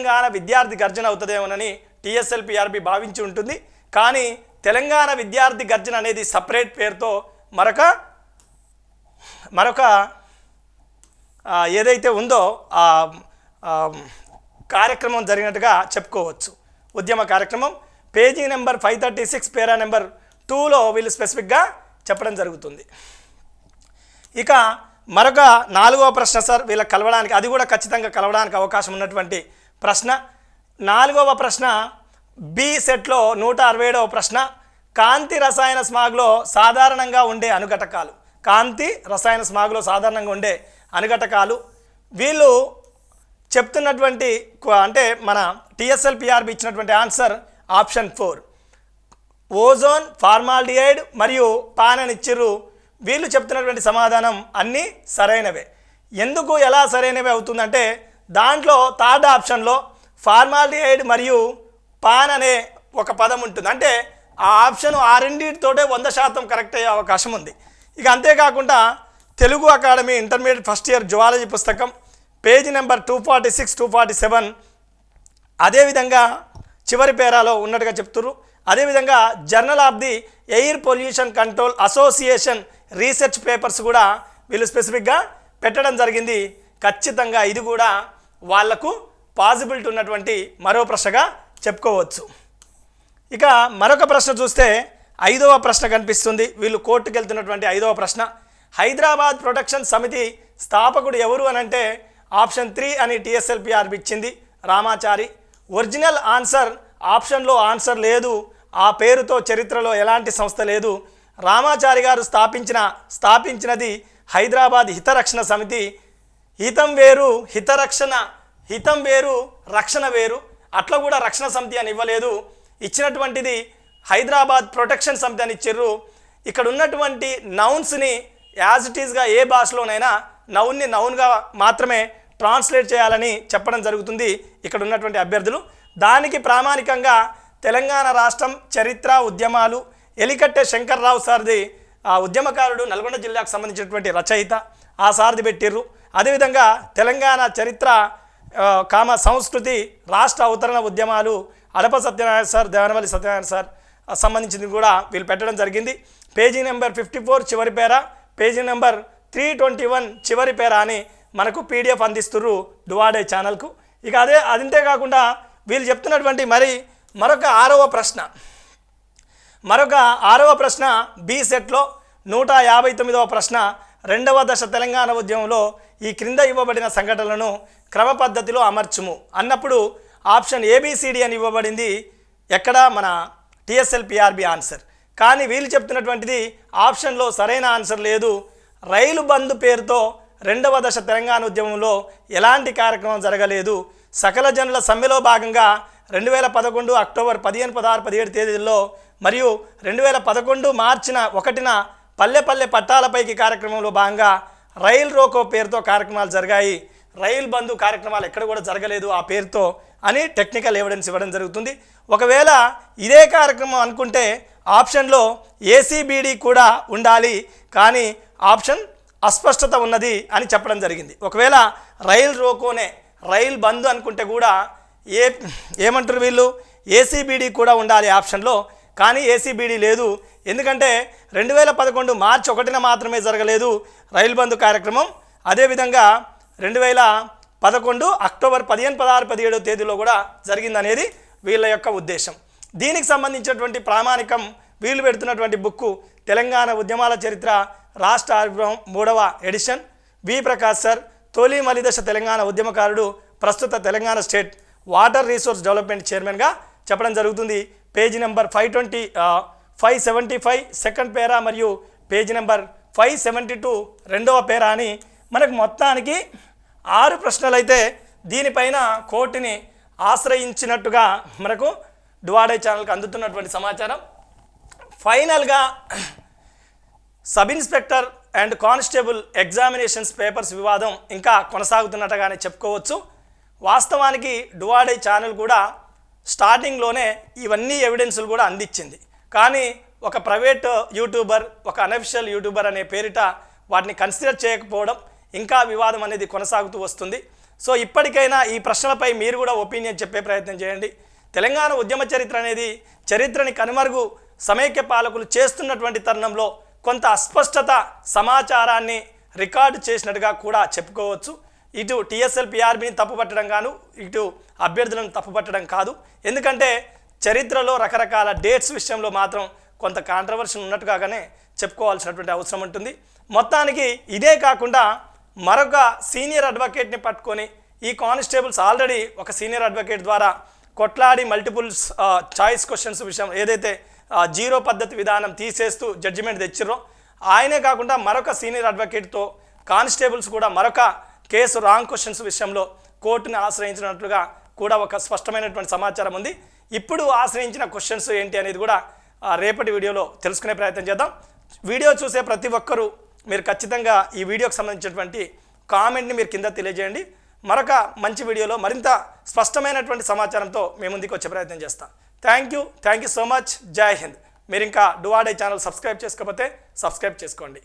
తెలంగాణ విద్యార్థి గర్జన అవుతుందేమోనని టీఎస్ఎల్పిఆర్బి భావించి ఉంటుంది. కానీ తెలంగాణ విద్యార్థి గర్జన అనేది సపరేట్ పేరుతో మరొక మరొక ఏదైతే ఉందో ఆ ఆ, కార్యక్రమం జరిగినట్టుగా చెప్పుకోవచ్చు. ఉద్యమ కార్యక్రమం. Page number five thirty six para number టూలో వీళ్ళు స్పెసిఫిక్గా చెప్పడం జరుగుతుంది. ఇక మరొక నాలుగవ ప్రశ్న సార్ వీళ్ళకి కలవడానికి అది కూడా ఖచ్చితంగా కలవడానికి అవకాశం ఉన్నటువంటి ప్రశ్న. నాలుగవ ప్రశ్న. బి సెట్లో నూట అరవై ఏడవ ప్రశ్న. కాంతి రసాయన స్మాగ్లో సాధారణంగా ఉండే అనుఘటకాలు. కాంతి రసాయన స్మాగ్లో సాధారణంగా ఉండే అనుఘటకాలు. వీళ్ళు చెప్తున్నటువంటి అంటే మన టీఎస్ఎల్పిఆర్బి ఇచ్చినటువంటి answer option four. Ozone formaldehyde మరియు పాననిచ్చిర్రు. వీళ్ళు చెప్తున్నటువంటి సమాధానం అన్నీ సరైనవే. ఎందుకు ఎలా సరైనవే అవుతుందంటే దాంట్లో థర్డ్ ఆప్షన్లో ఫార్మాల్డిహైడ్ మరియు పాన్ అనే ఒక పదం ఉంటుంది. అంటే ఆ ఆప్షన్ ఆ రెండింటితోటే వంద శాతం కరెక్ట్ అయ్యే అవకాశం ఉంది. ఇక అంతేకాకుండా Telugu academy intermediate first year zoology పుస్తకం page number two forty six two forty seven అదేవిధంగా చివరి పేరాలో ఉన్నట్టుగా చెప్తున్నారు అదేవిధంగా journal of the air pollution control association research papers కూడా వీళ్ళు స్పెసిఫిక్గా పెట్టడం జరిగింది. ఖచ్చితంగా ఇది కూడా వాళ్ళకు పాజిబిలిటీ ఉన్నటువంటి మరో ప్రశ్నగా చెప్పుకోవచ్చు. ఇక మరొక ప్రశ్న చూస్తే ఐదవ ప్రశ్న కనిపిస్తుంది. వీళ్ళు కోర్టుకు వెళ్తున్నటువంటి ఐదవ ప్రశ్న. హైదరాబాద్ ప్రొటెక్షన్ సమితి స్థాపకుడు ఎవరు అని అంటే ఆప్షన్ త్రీ అని టీఎస్ఎల్పిఆర్బి ఇచ్చింది రామాచారి. ఒరిజినల్ ఆన్సర్ ఆప్షన్లో ఆన్సర్ లేదు. ఆ పేరుతో చరిత్రలో ఎలాంటి సంస్థ లేదు. రామాచారి గారు స్థాపించిన స్థాపించినది హైదరాబాద్ హితరక్షణ సమితి హితం వేరు హితరక్షణ హితం వేరు రక్షణ వేరు. అట్లా కూడా రక్షణ సమితి అని ఇవ్వలేదు. ఇచ్చినటువంటిది హైదరాబాద్ ప్రొటెక్షన్ సమితి అని ఇచ్చిర్రు. ఇక్కడ ఉన్నటువంటి నౌన్స్ని యాజ్ ఇట్ ఈస్గా ఏ భాషలోనైనా నౌన్ని నౌన్గా మాత్రమే ట్రాన్స్లేట్ చేయాలని చెప్పడం జరుగుతుంది ఇక్కడ ఉన్నటువంటి అభ్యర్థులు. దానికి ప్రామాణికంగా తెలంగాణ రాష్ట్రం చరిత్ర ఉద్యమాలు ఎలికట్టె శంకర్రావు సార్ది ఆ ఉద్యమకారుడు నల్గొండ జిల్లాకు సంబంధించినటువంటి రచయిత ఆ సారథి పెట్టిర్రు. అదేవిధంగా తెలంగాణ చరిత్ర కామ సంస్కృతి రాష్ట్ర అవతరణ ఉద్యమాలు అడప సత్యనారాయణ సార్ దేవనవల్లి సత్యనారాయణ సార్ సంబంధించింది కూడా వీళ్ళు పెట్టడం జరిగింది. పేజీ నెంబర్ ఫిఫ్టీ ఫోర్ చివరి పేర page number three twenty one చివరి పేర అని మనకు పీడిఎఫ్ అందిస్తుర్రు డువాడే ఛానల్కు. ఇక అదే అదంతే కాకుండా వీళ్ళు చెప్తున్నటువంటి మరి మరొక ఆరవ ప్రశ్న. మరొక ఆరవ ప్రశ్న బి సెట్లో నూట యాభై తొమ్మిదవ ప్రశ్న రెండవ దశ తెలంగాణ ఉద్యమంలో ఈ క్రింద ఇవ్వబడిన సంఘటనలను క్రమ పద్ధతిలో అమర్చుము. అన్నప్పుడు ఆప్షన్ ఏబిసిడి అని ఇవ్వబడింది. ఎక్కడ? మన టిఎస్ఎల్ పిఆర్బి ఆన్సర్. కానీ వీళ్ళు చెప్తున్నటువంటిది ఆప్షన్లో సరైన ఆన్సర్ లేదు. రైలు బంద్ పేరుతో రెండవ దశ తెలంగాణ ఉద్యమంలో ఎలాంటి కార్యక్రమం జరగలేదు. సకల జనుల సమ్మెలో భాగంగా రెండు వేల పదకొండు అక్టోబర్ పదిహేను పదహారు పదిహేడు తేదీల్లో మరియు రెండు వేల పదకొండు మార్చిన ఒకటిన పల్లె పల్లె పట్టాలపైకి కార్యక్రమంలో భాగంగా రైల్ రోకో పేరుతో కార్యక్రమాలు జరిగాయి. రైలు బంధు కార్యక్రమాలు ఎక్కడ కూడా జరగలేదు ఆ పేరుతో అని టెక్నికల్ ఎవిడెన్స్ ఇవ్వడం జరుగుతుంది. ఒకవేళ ఇదే కార్యక్రమం అనుకుంటే ఆప్షన్లో ఏసీబీడీ కూడా ఉండాలి. కానీ ఆప్షన్ అస్పష్టత ఉన్నది అని చెప్పడం జరిగింది. ఒకవేళ రైల్ రోకోనే రైల్ బంద్ అనుకుంటే కూడా ఏ ఏమంటారు వీళ్ళు? ఏసీబీడీ కూడా ఉండాలి ఆప్షన్లో. కానీ ఏసీబీడీ లేదు. ఎందుకంటే రెండు వేల పదకొండు మార్చి ఒకటిన మాత్రమే జరగలేదు రైలు బంధు కార్యక్రమం. అదేవిధంగా రెండు వేల పదకొండు అక్టోబర్ పదిహేను పదహారు పదిహేడో తేదీలో కూడా జరిగిందనేది వీళ్ళ యొక్క ఉద్దేశం. దీనికి సంబంధించినటువంటి ప్రామాణికం వీళ్ళు పెడుతున్నటువంటి బుక్కు తెలంగాణ ఉద్యమాల చరిత్ర రాష్ట్ర ఆవిర్భావం మూడవ ఎడిషన్. వి. ప్రకాష్ సార్ తొలి మలిదశ తెలంగాణ ఉద్యమకారుడు ప్రస్తుత Telangana state water resource development చైర్మన్గా చెప్పడం జరుగుతుంది. Page number five twenty five seventy five second para మరియు page number five seventy two రెండవ పేరా అని మనకు మొత్తానికి ఆరు ప్రశ్నలు అయితే దీనిపైన కోర్టుని ఆశ్రయించినట్టుగా మనకు డువాడే ఛానల్కి అందుతున్నటువంటి సమాచారం. ఫైనల్గా sub inspector and constable examinations papers వివాదం ఇంకా కొనసాగుతున్నట్టుగానే చెప్పుకోవచ్చు. వాస్తవానికి డువాడే ఛానల్ కూడా స్టార్టింగ్లోనే ఇవన్నీ ఎవిడెన్సులు కూడా అందించింది. కానీ ఒక ప్రైవేట్ యూట్యూబర్ ఒక అనఫిషియల్ యూట్యూబర్ అనే పేరిట వాటిని కన్సిడర్ చేయకపోవడం ఇంకా వివాదం అనేది కొనసాగుతూ వస్తుంది. సో ఇప్పటికైనా ఈ ప్రశ్నలపై మీరు కూడా ఒపీనియన్ చెప్పే ప్రయత్నం చేయండి. తెలంగాణ ఉద్యమ చరిత్ర అనేది చరిత్రని కనుమరుగు సమైక్య పాలకులు చేస్తున్నటువంటి తరుణంలో కొంత అస్పష్టత సమాచారాన్ని రికార్డు చేసినట్టుగా కూడా చెప్పుకోవచ్చు. ఇటు టీఎస్ఎల్ పిఆర్బిని తప్పుపట్టడం గాను ఇటు అభ్యర్థులను తప్పుపట్టడం కాదు. ఎందుకంటే చరిత్రలో రకరకాల డేట్స్ విషయంలో మాత్రం కొంత కాంట్రవర్సీ ఉన్నట్టుగానే చెప్పుకోవాల్సినటువంటి అవసరం ఉంటుంది. మొత్తానికి ఇదే కాకుండా మరొక సీనియర్ అడ్వకేట్ని పట్టుకొని ఈ కానిస్టేబుల్స్ ఆల్రెడీ ఒక సీనియర్ అడ్వకేట్ ద్వారా కొట్లాడి మల్టిపుల్స్ చాయిస్ క్వశ్చన్స్ విషయం ఏదైతే జీరో పద్ధతి విధానం తీసేస్తూ జడ్జిమెంట్ తెచ్చిర్రో ఆయనే కాకుండా మరొక సీనియర్ అడ్వకేట్తో కానిస్టేబుల్స్ కూడా మరొక కేసు రాంగ్ క్వశ్చన్స్ విషయంలో కోర్టుని ఆశ్రయించినట్లుగా కూడా ఒక స్పష్టమైనటువంటి సమాచారం ఉంది. ఇప్పుడు ఆశ్రయించిన క్వశ్చన్స్ ఏంటి అనేది కూడా రేపటి వీడియోలో తెలుసుకునే ప్రయత్నం చేద్దాం. వీడియో చూసే ప్రతి ఒక్కరూ మీరు ఖచ్చితంగా ఈ వీడియోకి సంబంధించినటువంటి కామెంట్ని మీరు కింద తెలియజేయండి. మరొక మంచి వీడియోలో మరింత స్పష్టమైనటువంటి సమాచారంతో మేము ముందుకు వచ్చే ప్రయత్నం చేస్తాం. Thank you thank you so much జై హింద్ మీరు ఇంకా డువాడే ఛానల్ సబ్స్క్రైబ్ చేసుకోకపోతే సబ్స్క్రైబ్ చేసుకోండి.